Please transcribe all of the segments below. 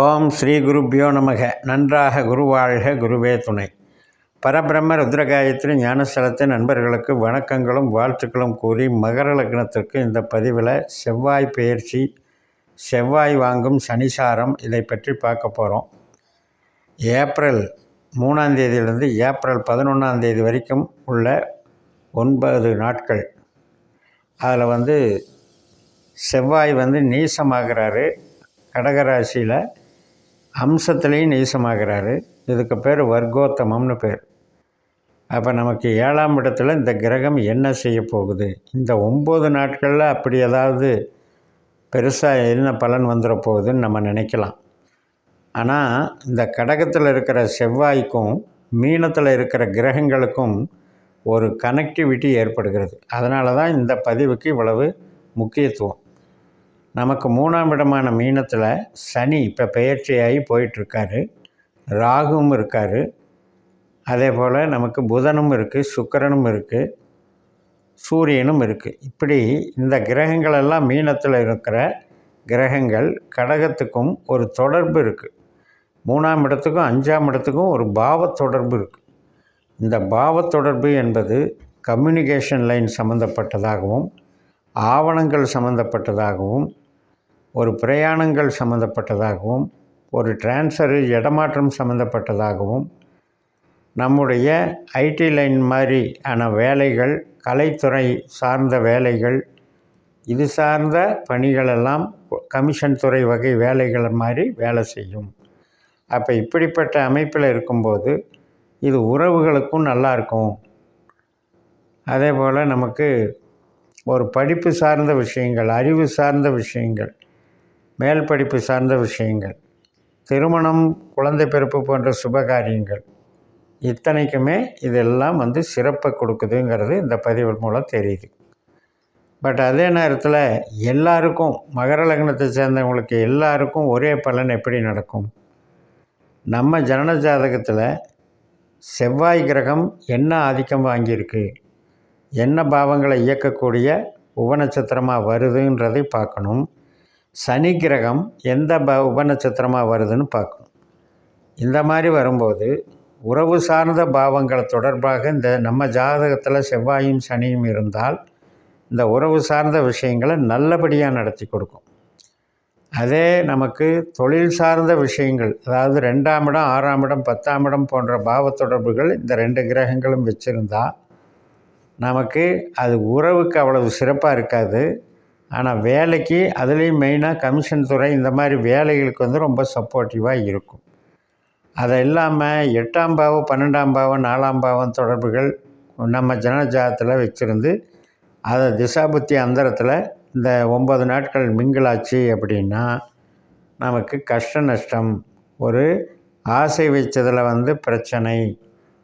ஓம் ஸ்ரீ குருப்பியோ நமக. நன்றாக குருவாழ்க குருவே துணை. பரபிரம்ம ருத்ரகாயத்ரி ஞானஸ்தலத்தின் நண்பர்களுக்கு வணக்கங்களும் வாழ்த்துக்களும் கூறி மகர லக்னத்திற்கு இந்த பதிவில் செவ்வாய் பெயர்ச்சி செவ்வாய் வாங்கும் சனிசாரம் இதை பற்றி பார்க்க போகிறோம் ஏப்ரல் மூணாம் தேதியிலிருந்து ஏப்ரல் பதினொன்றாம் தேதி வரைக்கும் உள்ள ஒன்பது நாட்கள். அதில் வந்து செவ்வாய் வந்து நீசமாகிறாரு. கடகராசியில் அம்சத்துலேயும் நீசமாகிறாரு. இதுக்கு பேர் வர்க்கோத்தமம்னு பேர். அப்போ நமக்கு ஏழாம் இடத்துல இந்த கிரகம் என்ன செய்ய போகுது? இந்த ஒம்பது நாட்களில் அப்படி ஏதாவது பெருசாக என்ன பலன் வந்துட போகுதுன்னு நம்ம நினைக்கலாம். ஆனால் இந்த கடகத்தில் இருக்கிற செவ்வாய்க்கும் மீனத்தில் இருக்கிற கிரகங்களுக்கும் ஒரு கனெக்டிவிட்டி ஏற்படுகிறது. அதனால தான் இந்த பதிவுக்கு இவ்வளவு முக்கியத்துவம். நமக்கு மூணாம் இடமான மீனத்தில் சனி இப்போ பெயர்ச்சியாகி போயிட்டுருக்காரு. ராகுவும் இருக்கார். அதே போல் நமக்கு புதனும் இருக்குது சுக்கரனும் இருக்குது சூரியனும் இருக்குது இப்படி இந்த கிரகங்களெல்லாம் மீனத்தில் இருக்கிற கிரகங்கள் கடகத்துக்கும் ஒரு தொடர்பு இருக்குது மூணாம் இடத்துக்கும் அஞ்சாம் இடத்துக்கும் ஒரு பாவ தொடர்பு இருக்குது இந்த பாவ தொடர்பு என்பது கம்யூனிகேஷன் லைன் சம்மந்தப்பட்டதாகவும் ஆவணங்கள் சம்மந்தப்பட்டதாகவும் ஒரு பிரயாணங்கள் சம்மந்தப்பட்டதாகவும் ஒரு டிரான்ஸ்ஃபரில் இடமாற்றம் சம்மந்தப்பட்டதாகவும் நம்முடைய ஐடி லைன் மாதிரியான வேலைகள் கலைத்துறை சார்ந்த வேலைகள் இது சார்ந்த பணிகளெல்லாம் கமிஷன் துறை வகை வேலைகள் மாதிரி வேலை செய்யும். அப்போ இப்படிப்பட்ட அமைப்பில் இருக்கும்போது இது உறவுகளுக்கும் நல்லாயிருக்கும் அதே போல் நமக்கு ஒரு படிப்பு சார்ந்த விஷயங்கள் அறிவு சார்ந்த விஷயங்கள் மேல் படிப்பு சார்ந்த விஷயங்கள் திருமணம் குழந்தை பிறப்பு போன்ற சுபகாரியங்கள் இத்தனைக்குமே இதெல்லாம் வந்து சிறப்பை கொடுக்குதுங்கிறது இந்த பதிவு மூலம் தெரியுது. பட் அதே நேரத்தில் எல்லாருக்கும் மகர லக்னத்தை சேர்ந்தவங்களுக்கு எல்லாருக்கும் ஒரே பலன் எப்படி நடக்கும்? நம்ம ஜனன ஜாதகத்தில் செவ்வாய் கிரகம் என்ன ஆதிக்கம் வாங்கியிருக்கு? என்ன பாவங்களை இயக்கக்கூடிய உபநட்சத்திரமாக வருதுன்றதை பார்க்கணும். சனி கிரகம் எந்த ப உபநட்சத்திரமாக வருதுன்னு பார்க்கணும். இந்த மாதிரி வரும்போது உறவு சார்ந்த பாவங்கள் தொடர்பாக இந்த நம்ம ஜாதகத்தில் செவ்வாயும் சனியும் இருந்தால் இந்த உறவு சார்ந்த விஷயங்களை நல்லபடியாக நடத்தி கொடுக்கும். அதே நமக்கு தொழில் சார்ந்த விஷயங்கள் அதாவது ரெண்டாம் இடம் ஆறாம் இடம் பத்தாம் இடம் போன்ற பாவ தொடர்புகள் இந்த ரெண்டு கிரகங்களும் வச்சுருந்தா நமக்கு அது உறவுக்கு அவ்வளவு சிறப்பாக இருக்காது. ஆனால் வேலைக்கு அதுலேயும் மெயினாக கமிஷன் துறை இந்த மாதிரி வேலைகளுக்கு வந்து ரொம்ப சப்போர்ட்டிவாக இருக்கும். அதை இல்லாமல் எட்டாம் பாவம் பன்னெண்டாம் பாவம் நாலாம் பாவம் தொடர்புகள் நம்ம ஜனஜாதத்தில் வச்சுருந்து அதை திசாபுத்தி அந்தரத்தில் இந்த ஒம்பது நாட்கள் மிங்கிளாச்சு அப்படின்னா நமக்கு கஷ்ட நஷ்டம். ஒரு ஆசை வச்சதில் வந்து பிரச்சனை.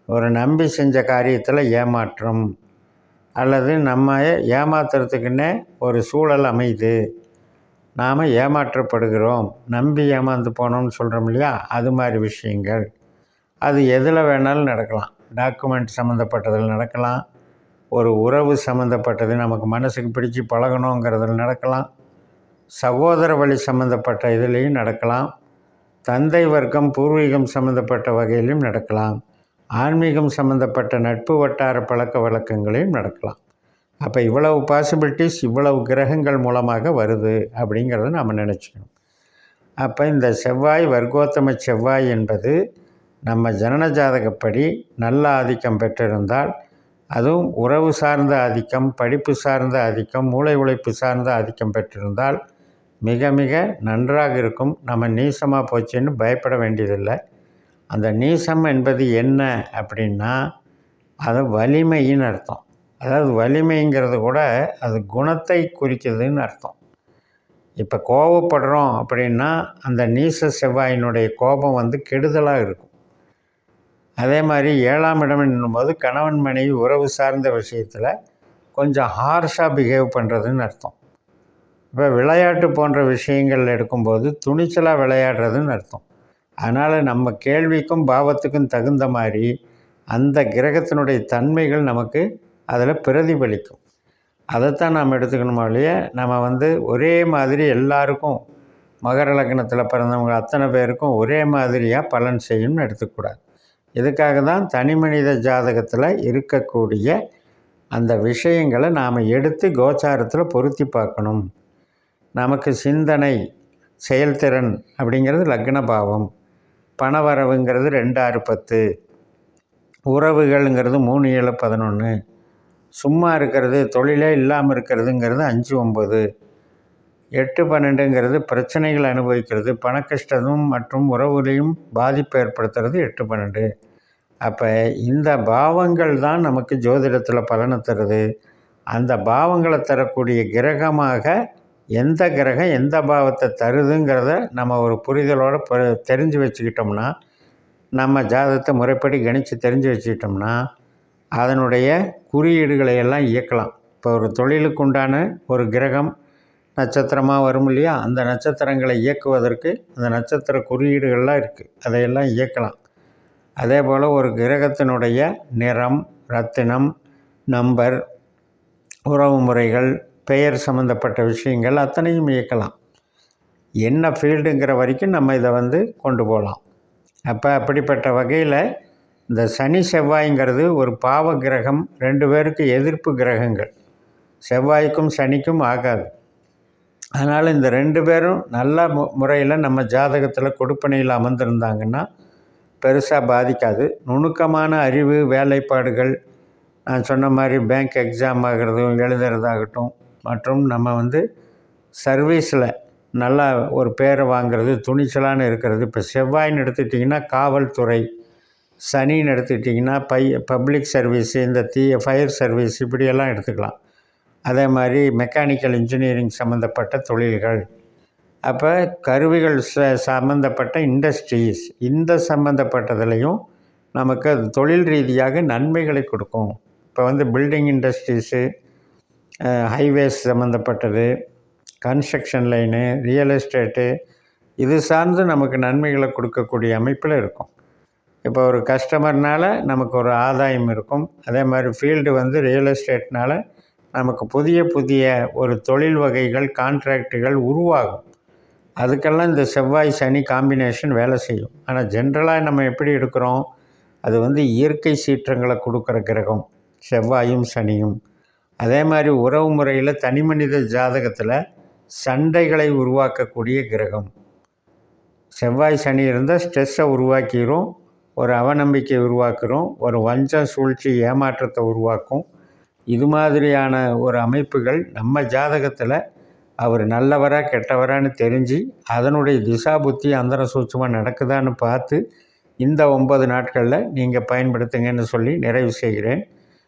ஒரு நம்பி செஞ்ச காரியத்தில் ஏமாற்றம். அல்லது நம்ம ஏமாத்துறதுக்குன்னே ஒரு சூழல் அமையுது. நாம் ஏமாற்றப்படுகிறோம். நம்பி ஏமாந்து போனோம்னு சொல்கிறோம் இல்லையா? அது மாதிரி விஷயங்கள். அது எதில் வேணாலும் நடக்கலாம். டாக்குமெண்ட் சம்மந்தப்பட்டதில் நடக்கலாம். ஒரு உறவு சம்மந்தப்பட்டது நமக்கு மனசுக்கு பிடிச்சி பழகணுங்கிறதில் நடக்கலாம். சகோதர வழி சம்மந்தப்பட்ட இதுலேயும் நடக்கலாம். தந்தை வர்க்கம் பூர்வீகம் சம்மந்தப்பட்ட வகையிலும் நடக்கலாம். ஆன்மீகம் சம்மந்தப்பட்ட நட்பு வட்டார பழக்க வழக்கங்களையும் நடக்கலாம். அப்போ இவ்வளவு பாசிபிலிட்டிஸ் இவ்வளவு கிரகங்கள் மூலமாக வருது அப்படிங்கிறத நம்ம நினச்சிக்கணும். அப்போ இந்த செவ்வாய் வர்க்கோத்தம செவ்வாய் என்பது நம்ம ஜனன ஜாதகப்படி நல்ல ஆதிக்கம் பெற்றிருந்தால் அதுவும் உறவு சார்ந்த ஆதிக்கம் படிப்பு சார்ந்த ஆதிக்கம் மூளை உழைப்பு சார்ந்த ஆதிக்கம் பெற்றிருந்தால் மிக மிக நன்றாக இருக்கும். நம்ம நீசமாக போச்சுன்னு பயப்பட வேண்டியதில்லை. அந்த நீசம் என்பது என்ன அப்படின்னா அது வலிமைன்னு அர்த்தம். அதாவது வலிமைங்கிறது கூட அது குணத்தை குறிக்கிறதுன்னு அர்த்தம். இப்போ கோபப்படுறோம் அப்படின்னா அந்த நீச செவ்வாயினுடைய கோபம் வந்து கெடுதலாக இருக்கும். அதே மாதிரி ஏழாம் இடம் என்னும்போது கணவன் மனைவி உறவு சார்ந்த விஷயத்தில் கொஞ்சம் ஹார்ஷாக பிஹேவ் பண்ணுறதுன்னு அர்த்தம். இப்போ விளையாட்டு போன்ற விஷயங்கள் எடுக்கும்போது துணிச்சலாக விளையாடுறதுன்னு அர்த்தம். அதனால் நம்ம கேள்விக்கும் பாவத்துக்கும் தகுந்த மாதிரி அந்த கிரகத்தினுடைய தன்மைகள் நமக்கு அதில் பிரதிபலிக்கும். அதைத்தான் நாம் எடுத்துக்கணுமோ இல்லையே? நம்ம வந்து ஒரே மாதிரி எல்லாருக்கும் மகர லக்னத்தில் பிறந்தவங்க அத்தனை பேருக்கும் ஒரே மாதிரியாக பலன் செய்யும்னு எடுத்துக்கூடாது. இதுக்காக தான் தனி மனித ஜாதகத்தில் இருக்கக்கூடிய அந்த விஷயங்களை நாம் எடுத்து கோச்சாரத்தில் பொருத்தி பார்க்கணும். நமக்கு சிந்தனை செயல்திறன் அப்படிங்கிறது லக்ன பாவம் பணவரவுங்கிறது ரெண்டு ஆறு பத்து. உறவுகள்ங்கிறது மூணு ஏழு பதினொன்று சும்மா இருக்கிறது தொழிலே இல்லாமல் இருக்கிறதுங்கிறது அஞ்சு ஒம்பது எட்டு பன்னெண்டுங்கிறது பிரச்சனைகள் அனுபவிக்கிறது. பணக்கஷ்டமும் மற்றும் உறவுகளையும் பாதிப்பு ஏற்படுத்துறது எட்டு பன்னெண்டு. அப்போ இந்த பாவங்கள் தான் நமக்கு ஜோதிடத்தில் பலனை தருது. அந்த பாவங்களை தரக்கூடிய கிரகமாக எந்த கிரகம் எந்த பாவத்தை தருதுங்கிறத நம்ம ஒரு புரிதலோடு ப தெரிஞ்சு வச்சுக்கிட்டோம்னா நம்ம ஜாதகத்தை முறைப்படி கணித்து தெரிஞ்சு வச்சுக்கிட்டோம்னா அதனுடைய குறியீடுகளை எல்லாம் இயக்கலாம். இப்போ ஒரு தொழிலுக்கு உண்டான ஒரு கிரகம் நட்சத்திரமாக வரும் இல்லையா? அந்த நட்சத்திரங்களை இயக்குவதற்கு அந்த நட்சத்திர குறியீடுகள்லாம் இருக்குது அதையெல்லாம் இயக்கலாம். அதே போல் ஒரு கிரகத்தினுடைய நிறம் ரத்தினம் நம்பர் உறவு முறைகள் பெயர் சம்மந்தப்பட்ட விஷயங்கள் அத்தனையும் இயக்கலாம். என்ன ஃபீல்டுங்கிற வரைக்கும் நம்ம இதை வந்து கொண்டு போகலாம். அப்போ அப்படிப்பட்ட வகையில் இந்த சனி செவ்வாய்ங்கிறது ஒரு பாவ கிரகம் ரெண்டு பேருக்கு எதிர்ப்பு கிரகங்கள். செவ்வாய்க்கும் சனிக்கும் ஆகாது. அதனால் இந்த ரெண்டு பேரும் நல்ல மு முறையில் நம்ம ஜாதகத்தில் கொடுப்பனையில் அமர்ந்திருந்தாங்கன்னா பெருசாக பாதிக்காது. நுணுக்கமான அறிவு வேலைப்பாடுகள் நான் சொன்ன மாதிரி பேங்க் எக்ஸாம் ஆகிறதும் எழுதுறதாகட்டும் மற்றும் நம்ம வந்து சர்வீஸில் நல்லா ஒரு பேரை வாங்கிறது துணிச்சலான இருக்கிறது. இப்போ செவ்வாயின்னு எடுத்துக்கிட்டிங்கன்னா காவல்துறை. சனின்னு எடுத்துக்கிட்டிங்கன்னா பை பப்ளிக் சர்வீஸு இந்த தீ ஃபயர் சர்வீஸ் இப்படியெல்லாம் எடுத்துக்கலாம். அதே மாதிரி மெக்கானிக்கல் இன்ஜினியரிங் சம்மந்தப்பட்ட தொழில்கள். அப்போ கருவிகள் ச சம்மந்தப்பட்ட இண்டஸ்ட்ரீஸ் இந்த சம்மந்தப்பட்டதுலேயும் நமக்கு அது தொழில் ரீதியாக நன்மைகளை கொடுக்கும். இப்போ வந்து பில்டிங் இண்டஸ்ட்ரீஸு ஹைவேஸ் சம்மந்தப்பட்டது கன்ஸ்ட்ரக்ஷன் லைனு ரியல் எஸ்டேட்டு இது சார்ந்து நமக்கு நன்மைகளை கொடுக்கக்கூடிய அமைப்பில் இருக்கும். இப்போ ஒரு கஸ்டமர்னால் நமக்கு ஒரு ஆதாயம் இருக்கும். அதே மாதிரி ஃபீல்டு வந்து ரியல் எஸ்டேட்னால் நமக்கு புதிய புதிய ஒரு தொழில் வகைகள் கான்ட்ராக்டுகள் உருவாகும். அதுக்கெல்லாம் இந்த செவ்வாய் சனி காம்பினேஷன் வேலை செய்யும். ஆனால் ஜென்ரலாக நம்ம எப்படி எடுக்கிறோம் அது வந்து இயற்கை சீற்றங்களை கொடுக்குற கிரகம் செவ்வாயும் சனியும். அதே மாதிரி உறவு முறையில் தனி மனித ஜாதகத்தில் சண்டைகளை உருவாக்கக்கூடிய கிரகம். செவ்வாய் சனி இருந்தால் ஸ்ட்ரெஸ்ஸை உருவாக்கிடும் ஒரு அவநம்பிக்கை உருவாக்குறோம் ஒரு வஞ்சம் சூழ்ச்சி ஏமாற்றத்தை உருவாக்கும். இது மாதிரியான ஒரு அமைப்புகள் நம்ம ஜாதகத்தில் அவர் நல்லவரா கெட்டவரான்னு தெரிஞ்சு அதனுடைய திசா புத்தி அந்தர சூட்சமாக நடக்குதான்னு பார்த்து இந்த ஒன்பது நாட்களில் நீங்கள் பயன்படுத்துங்கன்னு சொல்லி நிறைவு செய்கிறேன்.